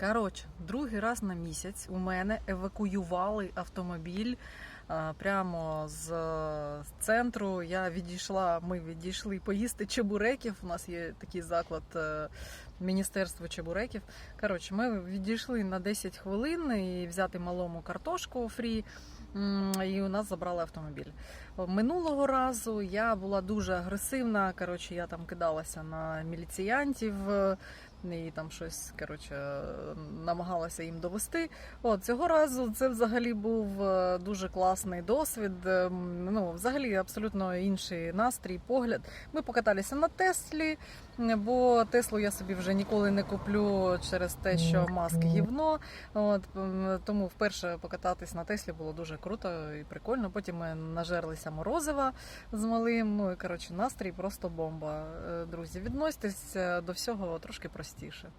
Коротше, другий раз на місяць у мене евакуювали автомобіль е, прямо з центру. Я відійшла, ми відійшли поїсти чебуреків. У нас є такий заклад е, Міністерство чебуреків. Коротше, ми відійшли на 10 хвилин і взяти малому картошку фрі. І у нас забрали автомобіль. Минулого разу я була дуже агресивна. Коротше, я там кидалася на міліціянтів і там щось коротше, намагалася їм довести. От цього разу це взагалі був е, дуже класний досвід. Е, Ну, взагалі, абсолютно інший настрій, погляд. Ми покаталися на Теслі, бо Теслу я собі вже ніколи не куплю через те, що маски гівно. От тому вперше покататись на Теслі було дуже круто і прикольно. Потім ми нажерлися морозива з малим. Ну і коротше, настрій просто бомба. Е, Друзі, відносьтесь е, до всього трошки простіше.